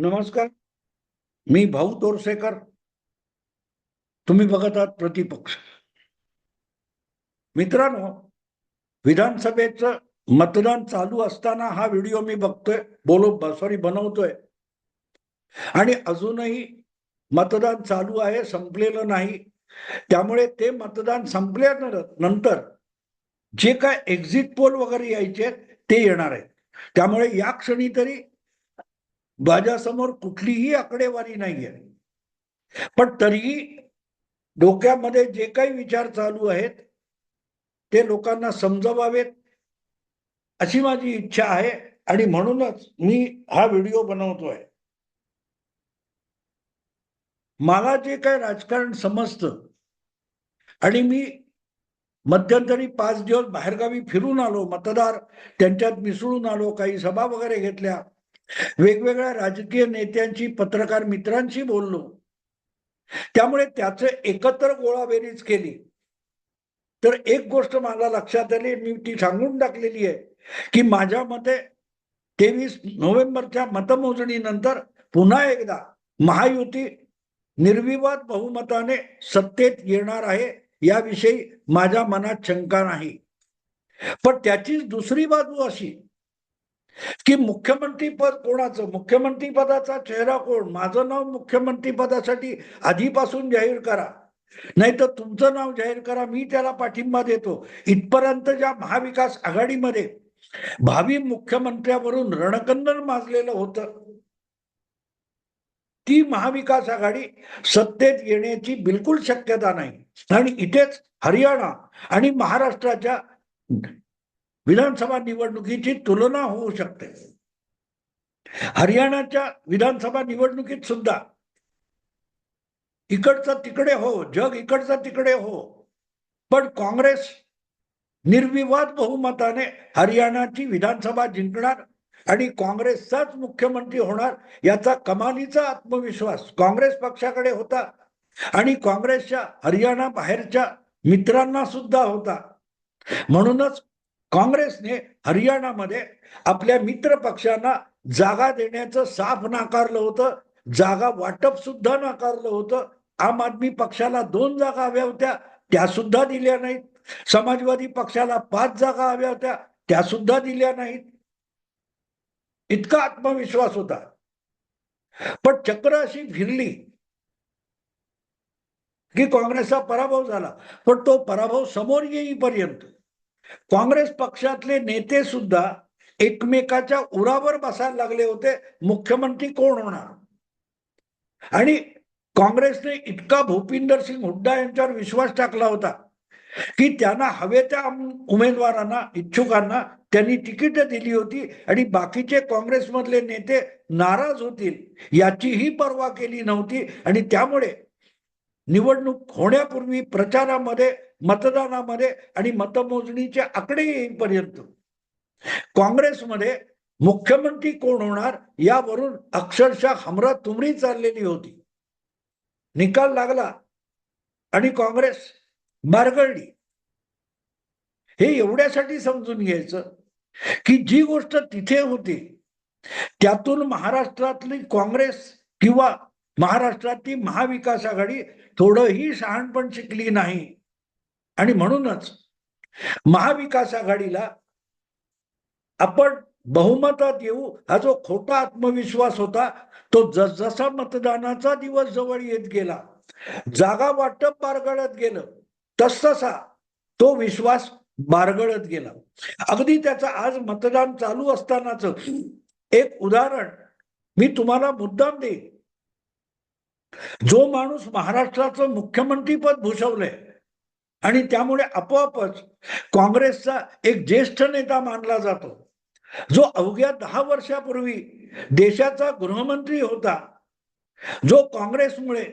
नमस्कार. मी भाऊ तोरसेकर. तुम्ही बघत आहात प्रतिपक्ष. मित्रांनो विधानसभेचं मतदान चालू असताना हा व्हिडिओ मी बघतोय बोलो सॉरी बनवतोय. आणि अजूनही मतदान चालू आहे संपलेलं नाही. त्यामुळे ते मतदान संपल्यानंतर जे काय एक्झिट पोल वगैरे यायचे ते येणार आहेत. त्यामुळे या क्षणी तरी माझ्यासमोर कुठलीही आकडेवारी नाहीये. पण तरीही डोक्यामध्ये जे काही विचार चालू आहेत ते लोकांना समजवावेत अशी माझी इच्छा आहे आणि म्हणूनच मी हा व्हिडिओ बनवतोय. मला जे काय राजकारण समजतं आणि मी मध्यंतरी पाच दिवस बाहेरगावी फिरून आलो मतदार त्यांच्यात मिसळून आलो काही सभा वगैरे घेतल्या वेगवेगळ्या राजकीय नेत्यांची पत्रकार मित्रांशी बोललो. त्यामुळे त्याचं एकत्र गोळाबेरीज केली. तर एक गोष्ट मला लक्षात आली मी ती सांगून टाकलेली आहे की माझ्या मते तेवीस नोव्हेंबरच्या मतमोजणीनंतर पुन्हा एकदा महायुती निर्विवाद बहुमताने सत्तेत येणार आहे याविषयी माझ्या मनात शंका नाही. पण त्याचीच दुसरी बाजू अशी की मुख्यमंत्री पद कोणाचं? मुख्यमंत्री पदाचा चेहरा कोण? माझं नाव मुख्यमंत्री पदासाठी आधीपासून जाहीर करा. नाही तर तुमचं नाव जाहीर करा मी त्याला पाठिंबा देतो. इथपर्यंत ज्या महाविकास आघाडीमध्ये भावी मुख्यमंत्र्यावरून रणकंदन माजलेलं होतं ती महाविकास आघाडी सत्तेत येण्याची बिलकुल शक्यता नाही. आणि इथेच हरियाणा आणि महाराष्ट्राच्या विधानसभा निवडणुकीची तुलना होऊ शकते. हरियाणाच्या विधानसभा निवडणुकीत सुद्धा इकडचं तिकडे हो जग इकडचं तिकडे हो पण काँग्रेस निर्विवाद बहुमताने हरियाणाची विधानसभा जिंकणार आणि काँग्रेसचाच मुख्यमंत्री होणार याचा कमालीचा आत्मविश्वास काँग्रेस पक्षाकडे होता आणि काँग्रेसच्या हरियाणा बाहेरच्या मित्रांना सुद्धा होता. म्हणूनच काँग्रेसने हरियाणामध्ये आपल्या मित्र पक्षांना जागा देण्याचं साफ नाकारलं होतं जागा वाटप सुद्धा नाकारलं होतं. आम आदमी पक्षाला दोन जागा हव्या होत्या त्या सुद्धा दिल्या नाहीत. समाजवादी पक्षाला पाच जागा हव्या होत्या त्या सुद्धा दिल्या नाहीत. इतका आत्मविश्वास होता. पण चक्र अशी फिरली की काँग्रेसचा पराभव झाला. पण तो पराभव समोर येईपर्यंत काँग्रेस पक्षातले नेते सुद्धा एकमेकाच्या उरावर बसायला लागले होते. मुख्यमंत्री कोण होणार? आणि काँग्रेसने इतका भूपिंदर सिंग हुड्डा यांच्यावर विश्वास टाकला होता की त्यांना हवे त्या उमेदवारांना इच्छुकांना त्यांनी तिकीट दिली होती आणि बाकीचे काँग्रेसमधले नेते नाराज होतील याचीही पर्वा केली नव्हती. आणि त्यामुळे निवडणूक होण्यापूर्वी प्रचारामध्ये मतदानामध्ये आणि मतमोजणीचे आकडे येईपर्यंत. काँग्रेसमध्ये मुख्यमंत्री कोण होणार यावरून अक्षरशः हमरा तुमरी चाललेली होती. निकाल लागला आणि काँग्रेस मारगळली हे एवढ्यासाठी समजून घ्यायचं की जी गोष्ट तिथे होती त्यातून महाराष्ट्रातली काँग्रेस किंवा महाराष्ट्रातली महाविकास आघाडी थोडंही शहाणपण शिकली नाही. आणि म्हणूनच महाविकास आघाडीला आपण बहुमतात येऊ हा जो खोटा आत्मविश्वास होता तो जसजसा मतदानाचा दिवस जवळ येत गेला जागा वाटप बारगळत गेलं तसतसा तो विश्वास बारगळत गेला. अगदी त्याचं आज मतदान चालू असतानाच एक उदाहरण मी तुम्हाला मुद्दाम देईन. जो माणूस महाराष्ट्राचं मुख्यमंत्रीपद भूषवलंय आणि त्यामुळे आपोआपच काँग्रेसचा एक ज्येष्ठ नेता मानला जातो. जो अवघ्या दहा वर्षापूर्वी देशाचा गृहमंत्री होता जो काँग्रेसमुळे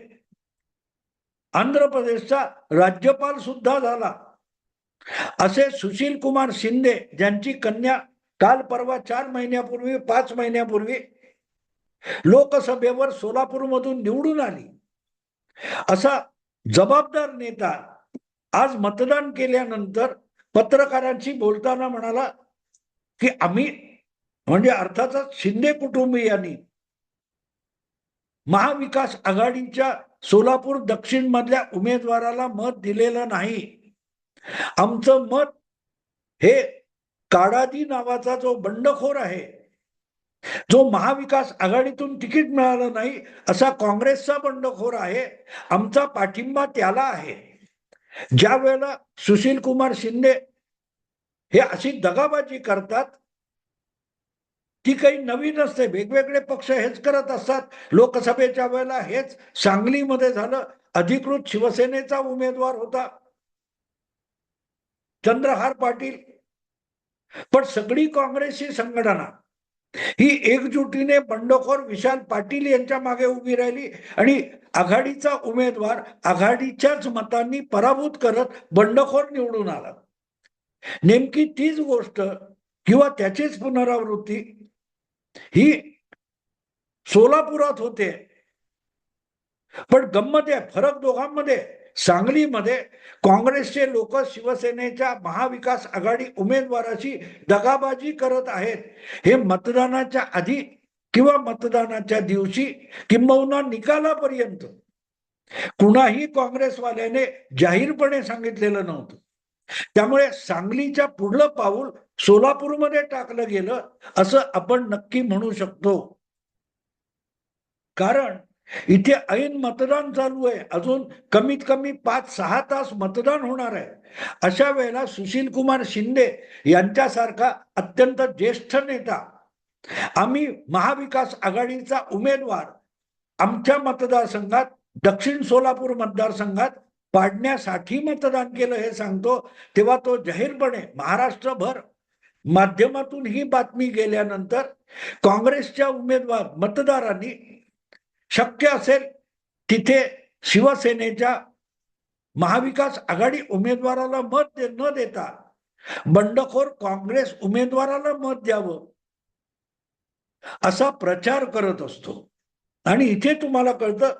आंध्र प्रदेशचा राज्यपाल सुद्धा झाला असे सुशील कुमार शिंदे ज्यांची कन्या काल परवा चार महिन्यापूर्वी पाच महिन्यापूर्वी लोकसभेवर सोलापूरमधून निवडून आली असा जबाबदार नेता आज मतदान केल्यानंतर पत्रकारांशी बोलताना म्हणाला की आम्ही म्हणजे अर्थातच शिंदे कुटुंबियांनी महाविकास आघाडीच्या सोलापूर दक्षिण मधल्या उमेदवाराला मत दिलेलं नाही. आमचं मत हे काडादी नावाचा जो बंडखोर आहे जो महाविकास आघाडीतून तिकीट मिळालं नाही असा काँग्रेसचा बंडखोर आहे आमचा पाठिंबा त्याला आहे. ज्या वेळेला सुशील कुमार शिंदे हे अशी दगाबाजी करतात ती काही नवीन असते वेगवेगळे पक्ष हेच करत असतात. लोकसभेच्या वेळेला हेच सांगलीमध्ये झालं. अधिकृत शिवसेनेचा उमेदवार होता. चंद्रहार पाटील. पण सगळी काँग्रेसची संघटना ही एकजुटीने बंडखोर विशाल पाटील यांच्या मागे उभी राहिली आणि आघाडीचा उमेदवार आघाडीच्याच मतांनी पराभूत करत बंडखोर निवडून आला. नेमकी तीच गोष्ट किंवा त्याचीच पुनरावृत्ती ही सोलापुरात होते. पण गंमत आहे फरक दोघांमध्ये. सांगलीमध्ये काँग्रेसचे लोक शिवसेनेच्या महाविकास आघाडी उमेदवाराशी दगाबाजी करत आहेत. हे मतदानाच्या आधी किंवा मतदानाच्या दिवशी किंबहुना निकालापर्यंत कुणाही काँग्रेसवाल्याने जाहीरपणे सांगितलेलं नव्हतं. त्यामुळे सांगलीच्या पुढलं पाऊल सोलापूरमध्ये टाकलं गेलं असं आपण नक्की म्हणू शकतो. कारण इथे ऐन मतदान चालू आहे. अजून कमीत कमी पाच सहा तास मतदान होणार आहे. अशा वेळेला सुशील कुमार शिंदे यांच्यासारखा अत्यंत ज्येष्ठ नेता आम्ही महाविकास आघाडीचा उमेदवार आमच्या मतदारसंघात दक्षिण सोलापूर मतदारसंघात पाडण्यासाठी मतदान केलं हे सांगतो. तेव्हा तो जाहीरपणे महाराष्ट्रभर माध्यमातून ही बातमी गेल्यानंतर काँग्रेसच्या उमेदवार मतदारांनी शक्य असेल तिथे शिवसेनेच्या महाविकास आघाडी उमेदवाराला मत दे- न देता बंडखोर काँग्रेस उमेदवाराला मत द्यावं असा प्रचार करत असतो. आणि इथे तुम्हाला कळतं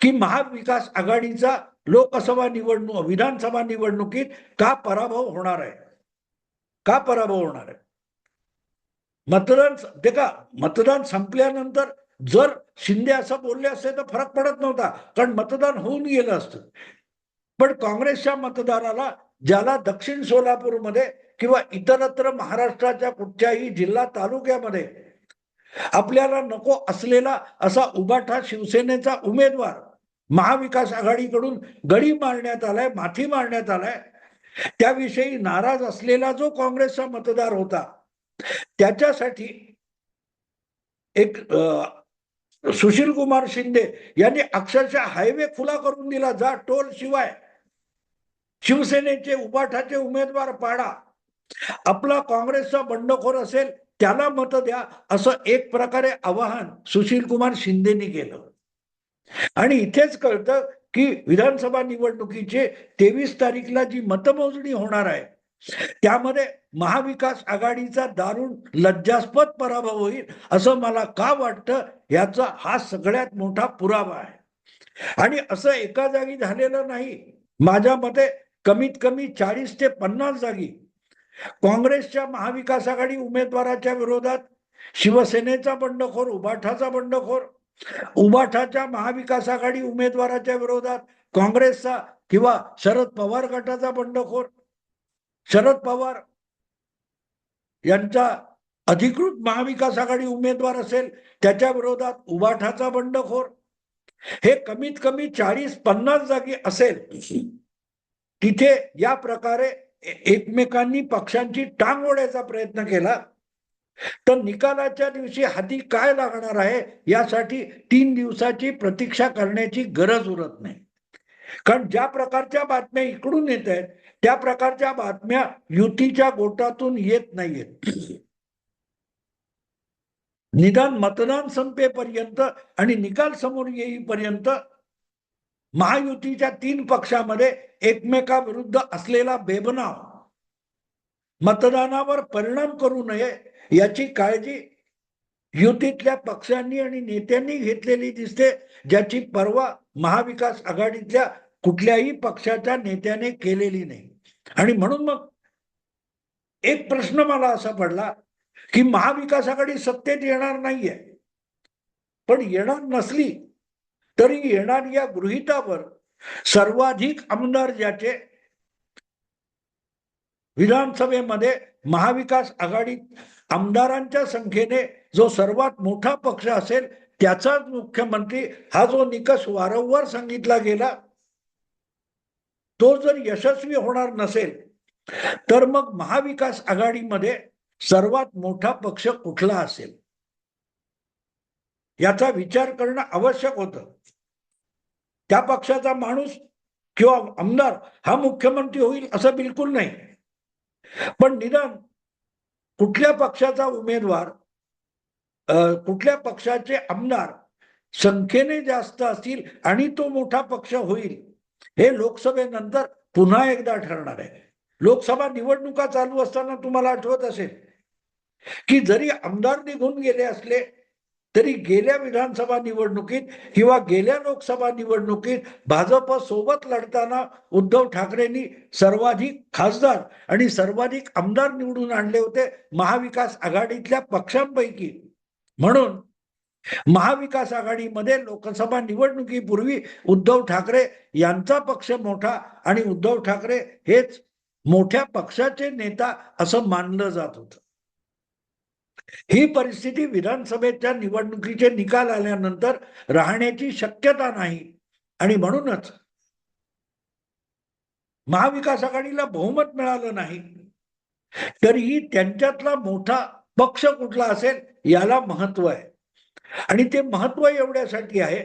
की महाविकास आघाडीचा लोकसभा निवडणूक विधानसभा निवडणुकीत का पराभव होणार आहे? का पराभव होणार आहे? मतदान ते का मतदान संपल्यानंतर जर शिंदे असं बोलले असते तर फरक पडत नव्हता कारण मतदान होऊन गेलं असतं. पण काँग्रेसच्या मतदाराला ज्याला दक्षिण सोलापूरमध्ये किंवा इतरत्र महाराष्ट्राच्या कुठच्याही जिल्हा तालुक्यामध्ये आपल्याला नको असलेला असा उबाठा शिवसेनेचा उमेदवार महाविकास आघाडीकडून गडी मारण्यात आलाय माथी मारण्यात आलाय त्याविषयी नाराज असलेला जो काँग्रेसचा मतदार होता त्याच्यासाठी एक सुशील कुमार शिंदे यांनी अक्षरशः हायवे खुला करून दिला जा टोल शिवाय. शिवसेनेचे उपाठाचे उमेदवार पाडा. आपला काँग्रेसचा बंडखोर असेल त्याला मत द्या असं एक प्रकारे आवाहन सुशील कुमार शिंदेनी केलं. आणि इथेच कळतं की विधानसभा निवडणुकीचे तेवीस तारीखला जी मतमोजणी होणार आहे त्यामध्ये महाविकास आघाडीचा दारुण लज्जास्पद पराभव होईल असं मला का वाटतं याचा हा सगळ्यात मोठा पुरावा आहे. आणि असं एका जागी झालेलं नाही. माझ्या मते कमीत कमी चाळीस ते पन्नास जागी काँग्रेसच्या महाविकास आघाडी उमेदवाराच्या विरोधात शिवसेनेचा बंडखोर उबाठाचा बंडखोर उबाठाच्या महाविकास आघाडी उमेदवाराच्या विरोधात काँग्रेसचा किंवा शरद पवार गटाचा बंडखोर शरद पवार यांचा अधिकृत महाविकास आघाडी उमेदवार असेल त्याच्या विरोधात उबाठाचा बंडखोर. हे कमीत कमी चाळीस पन्नास जागी असेल. तिथे या प्रकारे एकमेकांनी पक्षांची टांग ओढायचा प्रयत्न केला. तर निकालाच्या दिवशी हाती काय लागणार आहे यासाठी तीन दिवसाची प्रतीक्षा करण्याची गरज उरत नाही. कारण ज्या प्रकारच्या बातम्या इकडून येत आहेत त्या प्रकारच्या बातम्या युतीच्या गोटातून येत नाहीयेत. निदान मतदान संपेपर्यंत आणि निकाल समोर येईपर्यंत महायुतीच्या तीन पक्षामध्ये एकमेकाविरुद्ध असलेला बेबनाव मतदानावर परिणाम करू नये याची काळजी युतीतल्या पक्षांनी आणि नेत्यांनी घेतलेली दिसते ज्याची परवा महाविकास आघाडीतल्या कुठल्याही पक्षाच्या नेत्याने केलेली नाही. आणि म्हणून मग एक प्रश्न मला असा पडला की महाविकास आघाडी सत्तेत येणार नाहीये. पण येणार नसली तरी येणार या गृहितावर सर्वाधिक आमदार ज्याचे विधानसभेमध्ये महाविकास आघाडीत आमदारांच्या संख्येने जो सर्वात मोठा पक्ष असेल त्याचाच मुख्यमंत्री हा जो निकष वारंवार सांगितला गेला तो जर यशस्वी होणार नसेल तर मग महाविकास आघाडीमध्ये सर्वात मोठा पक्ष कुठला असेल? याचा विचार करणं आवश्यक होतं. त्या पक्षाचा माणूस किंवा आमदार हा मुख्यमंत्री होईल असं बिलकुल नाही. पण निदान कुठल्या पक्षाचा उमेदवार कुठल्या पक्षाचे आमदार संख्येने जास्त असतील आणि तो मोठा पक्ष होईल हे लोकसभेनंतर पुन्हा एकदा ठरणार आहे. लोकसभा निवडणुका चालू असताना तुम्हाला आठवत असेल? की जरी आमदार निघून गेले असले तरी गेल्या विधानसभा निवडणुकीत किंवा गेल्या लोकसभा निवडणुकीत भाजप सोबत लढताना उद्धव ठाकरेंनी सर्वाधिक खासदार आणि सर्वाधिक आमदार निवडून आणले होते महाविकास आघाडीतल्या पक्षांपैकी. म्हणून महाविकास आघाडीमध्ये लोकसभा निवडणुकीपूर्वी उद्धव ठाकरे यांचा पक्ष मोठा आणि उद्धव ठाकरे हेच मोठ्या पक्षाचे नेता असं मानलं जात होतं. ही परिस्थिती विधानसभेच्या निवडणुकीचे निकाल आल्यानंतर राहण्याची शक्यता नाही आणि म्हणूनच महाविकास आघाडीला बहुमत मिळालं नाही. तरीही त्यांच्यातला मोठा पक्ष कुठला असेल याला महत्त्व आहे. आणि ते महत्त्व एवढ्यासाठी आहे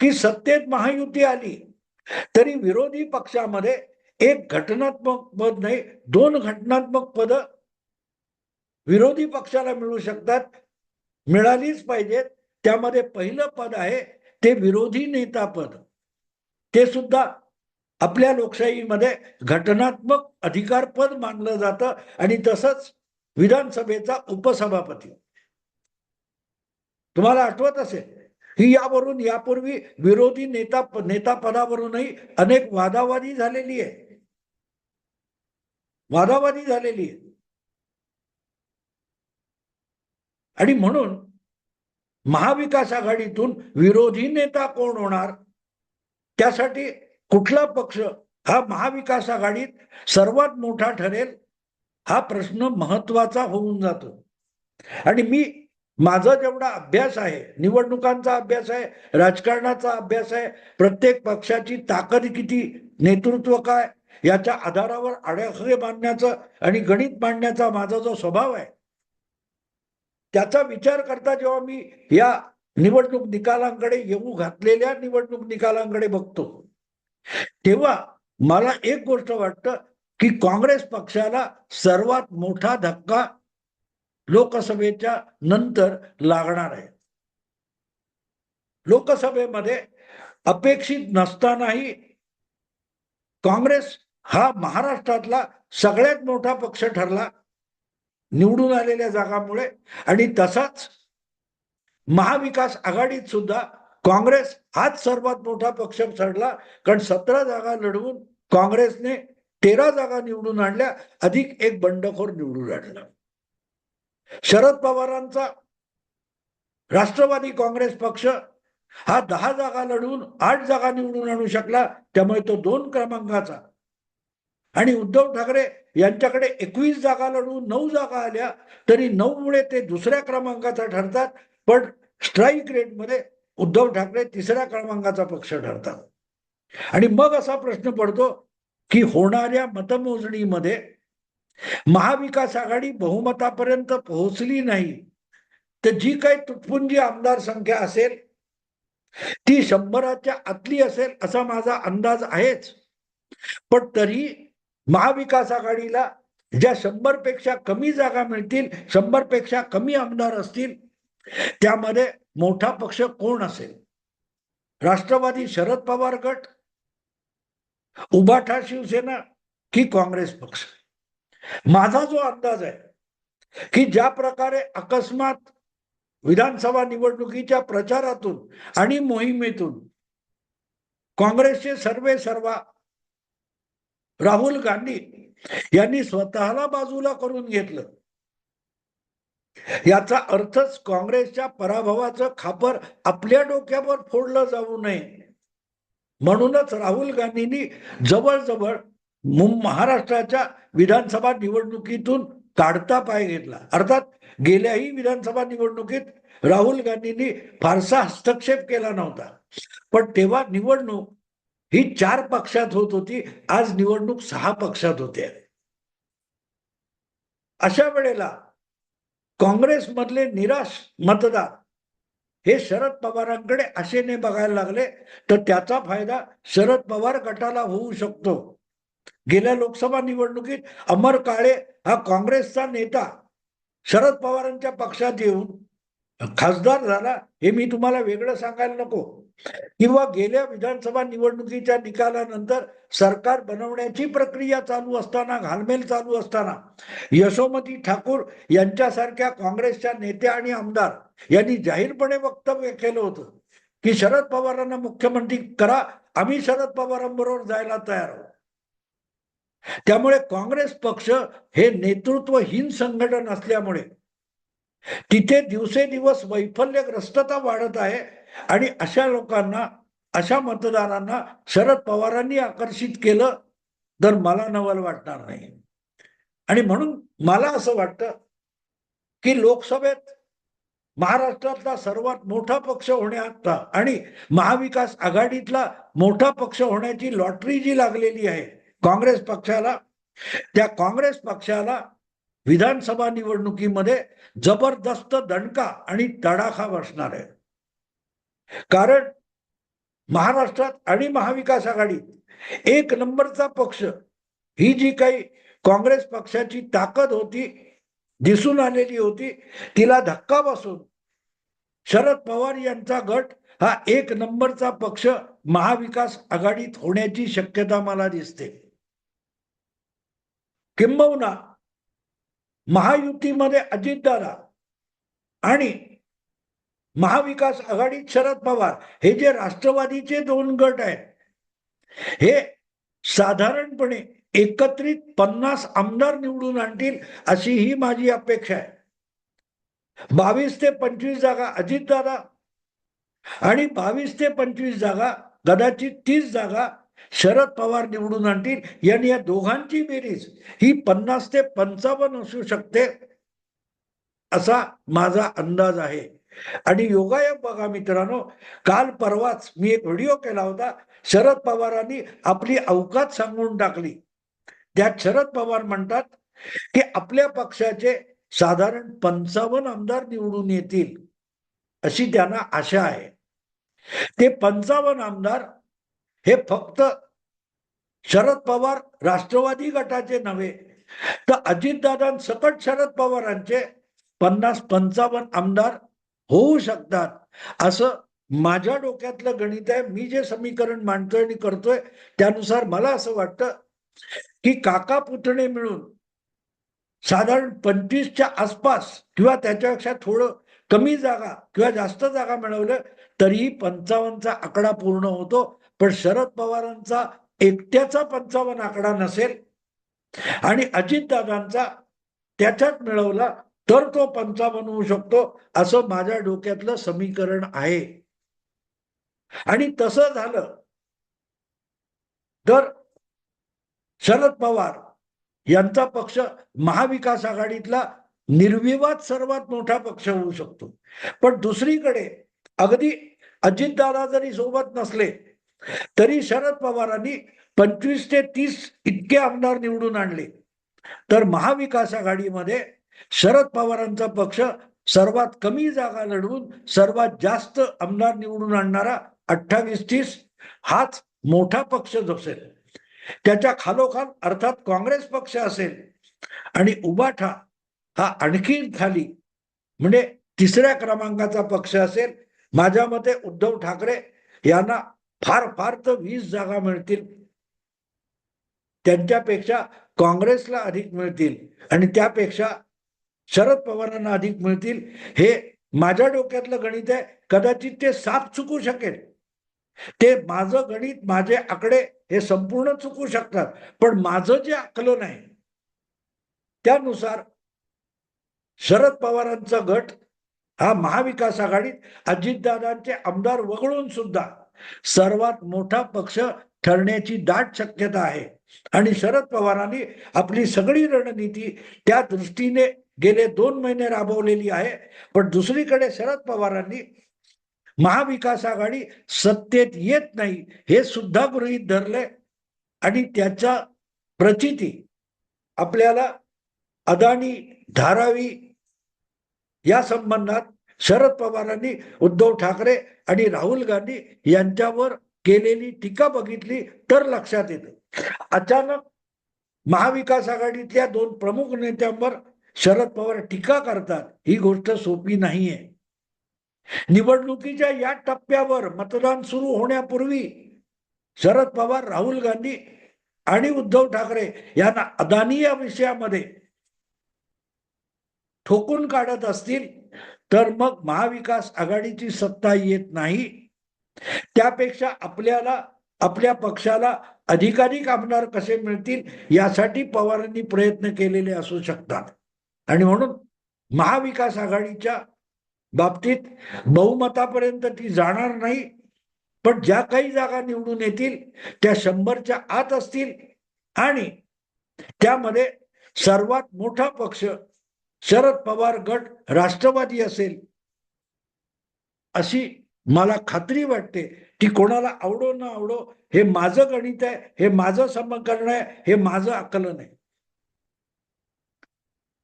की सत्तेत महायुती आली तरी विरोधी पक्षामध्ये एक घटनात्मक पद नाही दोन घटनात्मक पद विरोधी पक्षाला मिळू शकतात मिळालीच पाहिजेत. त्यामध्ये पहिलं पद आहे ते विरोधी नेता पद. ते सुद्धा आपल्या लोकशाहीमध्ये घटनात्मक अधिकार पद मानलं जातं आणि तसंच विधानसभेचा उपसभापती. तुम्हाला आठवत असेल? ही यावरून यापूर्वी विरोधी नेता नेता पदावरूनही अनेक वादावादी झालेली आहे. वादावादी झालेली आहे. आणि म्हणून महाविकास आघाडीतून विरोधी नेता कोण होणार? त्यासाठी कुठला पक्ष हा महाविकास आघाडीत सर्वात मोठा ठरेल? हा प्रश्न महत्त्वाचा होऊन जातो. आणि मी माझा जेवढा अभ्यास आहे निवडणुकांचा अभ्यास आहे राजकारणाचा अभ्यास आहे प्रत्येक पक्षाची ताकद किती नेतृत्व काय याच्या आधारावर आडाखे बांधण्याचं आणि गणित मांडण्याचा माझा जो स्वभाव आहे त्याचा विचार करता जेव्हा मी या निवडणूक निकालांकडे येऊ घातलेल्या निवडणूक निकालांकडे बघतो तेव्हा मला एक गोष्ट वाटतं की काँग्रेस पक्षाला सर्वात मोठा धक्का लोकसभेच्या नंतर लागणार आहे लोकसभेमध्ये अपेक्षित नसतानाही काँग्रेस हा महाराष्ट्रातला सगळ्यात मोठा पक्ष ठरला. निवडून आलेल्या जागामुळे आणि तसाच महाविकास आघाडीत सुद्धा काँग्रेस हाच सर्वात मोठा पक्ष ठरला. कारण सतरा जागा लढवून काँग्रेसने तेरा जागा निवडून आणल्या. अधिक एक बंडखोर निवडून आणला. शरद पवारांचा राष्ट्रवादी काँग्रेस पक्ष हा दहा जागा लढवून आठ जागा निवडून आणू शकला त्यामुळे तो दोन क्रमांकाचा. आणि उद्धव ठाकरे यांच्याकडे एकवीस जागा लढवून नऊ जागा आल्या तरी नऊ मुळे ते दुसऱ्या क्रमांकाचा ठरतात पण स्ट्राईक रेटमध्ये उद्धव ठाकरे तिसऱ्या क्रमांकाचा पक्ष ठरतात. आणि मग असा प्रश्न पडतो की होणाऱ्या मतमोजणीमध्ये महाविकास आघाडी बहुमतापर्यंत पोहोचली नाही. तर जी काही तुटपुंजी आमदार संख्या असेल ती शंभराच्या आतली असेल असा माझा अंदाज आहेच. पण तरी महाविकास आघाडीला ज्या शंभरपेक्षा कमी जागा मिळतील शंभरपेक्षा कमी आमदार असतील त्यामध्ये मोठा पक्ष कोण असेल? राष्ट्रवादी शरद पवार गट उबाठा शिवसेना की काँग्रेस पक्ष? माझा जो अंदाज आहे की ज्या प्रकारे अकस्मात विधानसभा निवडणुकीच्या प्रचारातून आणि मोहिमेतून काँग्रेसचे सर्वे सर्वा राहुल गांधी यांनी स्वतःला बाजूला करून घेतलं. याचा अर्थच काँग्रेसच्या पराभवाचं खापर आपल्या डोक्यावर फोडलं जाऊ नये. म्हणूनच राहुल गांधींनी जवळजवळ महाराष्ट्राच्या विधानसभा निवडणुकीतून काढता पाय घेतला. अर्थात गेल्याही विधानसभा निवडणुकीत राहुल गांधींनी फारसा हस्तक्षेप केला नव्हता. पण तेव्हा निवडणूक ही चार पक्षात होत होती. आज निवडणूक सहा पक्षात होते. अशा वेळेला काँग्रेसमधले निराश मतदार हे शरद पवारांकडे आशेने बघायला लागले तर त्याचा फायदा शरद पवार गटाला होऊ शकतो. गेल्या लोकसभा निवडणुकीत अमर काळे हा काँग्रेसचा नेता शरद पवारांच्या पक्षात येऊन खासदार झाला हे मी तुम्हाला वेगळं सांगायला नको. किंवा गेल्या विधानसभा निवडणुकीच्या निकालानंतर सरकार बनवण्याची प्रक्रिया चालू असताना घालमेल चालू असताना यशोमती ठाकूर यांच्यासारख्या काँग्रेसच्या नेत्या आणि आमदार यांनी जाहीरपणे वक्तव्य केलं होतं की शरद पवारांना मुख्यमंत्री करा आम्ही शरद पवारांबरोबर जायला तयार आहोत. त्यामुळे काँग्रेस पक्ष हे नेतृत्वहीन संघटन असल्यामुळे तिथे दिवसेदिवस वैफल्यग्रस्तता वाढत आहे आणि अशा लोकांना अशा मतदारांना शरद पवारांनी आकर्षित केलं तर मला नवल वाटणार नाही. आणि म्हणून मला असं वाटतं की लोकसभेत महाराष्ट्रातला सर्वात मोठा पक्ष होण्याचा आणि महाविकास आघाडीतला मोठा पक्ष होण्याची लॉटरी जी लागलेली आहे काँग्रेस पक्षाला त्या काँग्रेस पक्षाला विधानसभा निवडणुकीमध्ये जबरदस्त दणका आणि तडाखा बसणार आहे. कारण महाराष्ट्रात आणि महाविकास आघाडीत एक नंबरचा पक्ष ही जी काही काँग्रेस पक्षाची ताकद होती दिसून आलेली होती तिला धक्का बसून शरद पवार यांचा गट हा एक नंबरचा पक्ष महाविकास आघाडीत होण्याची शक्यता मला दिसते. किंबहुना महायुतीमध्ये अजितदादा आणि महाविकास आघाडीत शरद पवार हे जे राष्ट्रवादीचे दोन गट आहेत हे साधारणपणे एकत्रित पन्नास आमदार निवडून आणतील अशी ही माझी अपेक्षा आहे. बावीस ते पंचवीस जागा अजितदादा आणि बावीस ते पंचवीस जागा कदाचित तीस जागा शरद पवार निवडून आणतील यांनी या दोघांची बेरीज. ही पन्नास ते पंचावन्न असू शकते असा माझा अंदाज आहे. आणि योगायोग बघा मित्रांनो काल परवाच मी एक व्हिडिओ केला होता शरद पवारांनी आपली अवकात सांगून टाकली. त्यात शरद पवार म्हणतात की आपल्या पक्षाचे साधारण पंचावन्न आमदार निवडून येतील अशी त्यांना आशा आहे. ते पंचावन्न आमदार हे फक्त शरद पवार राष्ट्रवादी गटाचे नव्हे तर अजितदादांसकट शरद पवारांचे पन्नास पंचावन्न आमदार होऊ शकतात. असं माझ्या डोक्यातलं गणित आहे. मी जे समीकरण मांडतोय आणि करतोय त्यानुसार मला असं वाटतं की काका पुतणे मिळून साधारण पंचवीसच्या आसपास किंवा त्याच्यापेक्षा थोडं कमी जागा किंवा जास्त जागा मिळवलं तरीही पंचावन्नचा आकडा पूर्ण होतो. पण शरद पवारांचा एकट्याचा पंचावन्न आकडा नसेल आणि अजितदादांचा त्याच्यात मिळवला तर तो पंचावन्न होऊ शकतो असं माझ्या डोक्यातलं समीकरण आहे. आणि तसं झालं तर शरद पवार यांचा पक्ष महाविकास आघाडीतला निर्विवाद सर्वात मोठा पक्ष होऊ शकतो. पण दुसरीकडे अगदी अजितदादा जरी सोबत नसले तरी शरद पवारांनी पंचवीस ते तीस इतके आमदार निवडून आणले. तर महाविकास आघाडीमध्ये शरद पवारांचा पक्ष सर्वात कमी जागा लढवून सर्वात जास्त आमदार निवडून आणणारा अठ्ठावीस तीस हाच मोठा पक्ष असेल त्याच्या खालोखाल अर्थात काँग्रेस पक्ष असेल आणि उबाठा हा आणखी खाली म्हणजे तिसऱ्या क्रमांकाचा पक्ष असेल. माझ्या मते उद्धव ठाकरे यांना फार फार तर वीस जागा मिळतील. त्यांच्यापेक्षा काँग्रेसला अधिक मिळतील आणि त्यापेक्षा शरद पवारांना अधिक मिळतील हे माझ्या डोक्यातलं गणित आहे. कदाचित ते साफ चुकू शकेल. ते माझं गणित माझे आकडे हे संपूर्ण चुकू शकतात. पण माझं जे आकलन आहे त्यानुसार शरद पवारांचा गट हा महाविकास आघाडीत अजितदादांचे आमदार वगळून सुद्धा सर्वात मोठा पक्ष ठरण्याची दाट शक्यता आहे. आणि शरद पवारांनी आपली सगळी रणनीती त्या दृष्टीने गेले दोन महिने राबवलेली आहे. पण दुसरीकडे शरद पवारांनी महाविकास आघाडी सत्तेत येत नाही हे सुद्धा गृहीत धरले. आणि त्याच्या प्रचिती आपल्याला अदानी धारावी या संबंधात शरद पवारांनी उद्धव ठाकरे आणि राहुल गांधी यांच्यावर केलेली टीका बघितली तर लक्षात येते. अचानक महाविकास आघाडीतल्या दोन प्रमुख नेत्यांवर शरद पवार टीका करतात ही गोष्ट सोपी नाहीये. निवडणुकीच्या या टप्प्यावर मतदान सुरू होण्यापूर्वी शरद पवार राहुल गांधी आणि उद्धव ठाकरे यांना अदानी या विषयामध्ये ठोकून काढत असतील तर मग महाविकास आघाडीची सत्ता येत नाही. त्यापेक्षा आपल्याला आपल्या पक्षाला अधिकाधिक आमदार कसे मिळतील यासाठी पवारांनी प्रयत्न केलेले असू शकतात. आणि म्हणून महाविकास आघाडीच्या बाबतीत बहुमतापर्यंत ती जाणार नाही. पण ज्या काही जागा निवडून येतील त्या शंभरच्या आत असतील आणि त्यामध्ये सर्वात मोठा पक्ष शरद पवार गट राष्ट्रवादी असेल अशी मला खात्री वाटते ती कोणाला आवडो ना आवडो हे माझं गणित आहे हे माझं समकरण आहे हे माझं आकलन आहे.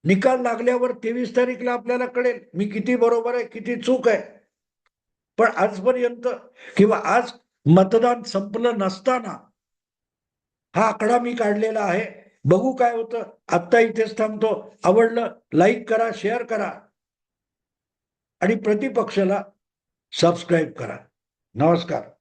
निकाल लागल्यावर तेवीस तारीखला आपल्याला कळेल मी किती बरोबर आहे किती चूक आहे. पण आजपर्यंत किंवा आज मतदान संपलं नसताना हा आकडा मी काढलेला आहे. बघू काय होतं. आत्ता इथेच थांबतो. आवडलं लाईक करा शेअर करा. आणि प्रतिपक्षाला सबस्क्राईब करा. नमस्कार.